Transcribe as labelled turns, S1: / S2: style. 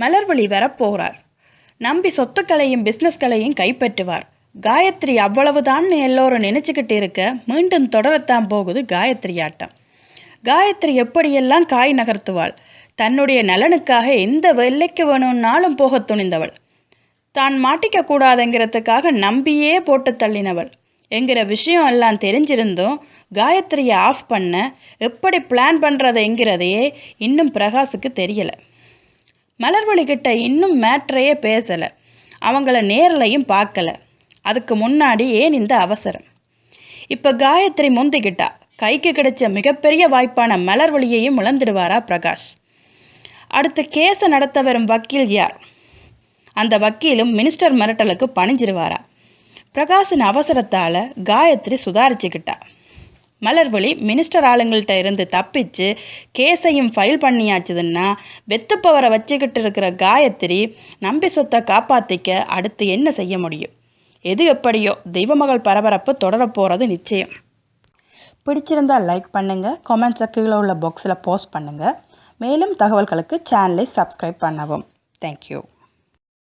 S1: மலர்வழி வரப்போகிறார் நம்பி சொத்துக்களையும் பிஸ்னஸ்களையும் கைப்பற்றுவார். காயத்ரி அவ்வளவுதான்னு எல்லோரும் நினச்சிக்கிட்டு இருக்க மீண்டும் தொடரத்தான் போகுது காயத்ரி ஆட்டம். காயத்ரி எப்படியெல்லாம் காய் நகர்த்துவாள்? தன்னுடைய நலனுக்காக எந்த வெள்ளைக்கு வேணும்னாலும் போக துணிந்தவள். தான் மாட்டிக்க கூடாதுங்கிறதுக்காக நம்பியே போட்டு தள்ளினவள். என்கிற விஷயம் எல்லாம் தெரிஞ்சிருந்தும் காயத்ரியை ஆஃப் பண்ண எப்படி பிளான் பண்ணுறதுங்கிறதையே இன்னும் பிரகாஷுக்கு தெரியலை. மலர்வழி கிட்ட இன்னும் மேட்ரையே பேசலை. அவங்கள நேரலையும் பார்க்கல. அதுக்கு முன்னாடி ஏன் இந்த அவசரம்? இப்போ காயத்ரி முந்திக்கிட்டா. கைக்கு கிடைச்ச மிகப்பெரிய வாய்ப்பான மலர்வழியையும் இழந்துடுவாரா பிரகாஷ்? அடுத்து கேஸை நடத்த வரும் வக்கீல் யார்? அந்த வக்கீலும் மினிஸ்டர் மிரட்டலுக்கு பணிஞ்சிருவாரா? பிரகாஷின் அவசரத்தால் காயத்ரி சுதாரிச்சுக்கிட்டா. மலர்வழி மினிஸ்டர் ஆளுங்கள்கிட்ட இருந்து தப்பிச்சு கேஸையும் ஃபைல் பண்ணியாச்சுதுன்னா வெத்துப்பவரை வச்சுக்கிட்டு இருக்கிற காயத்ரி நம்பி சொத்தை காப்பாற்றிக்க அடுத்து என்ன செய்ய முடியும்? எது எப்படியோ தெய்வமகள் பரபரப்பு தொடரப் போகிறது நிச்சயம். பிடிச்சிருந்தா லைக் பண்ணுங்கள் கமெண்ட்ஸை கீழே உள்ள பாக்ஸில் போஸ்ட் பண்ணுங்கள் மேலும் தகவல்களுக்கு சேனலை சப்ஸ்கிரைப் பண்ணவும். தேங்க்யூ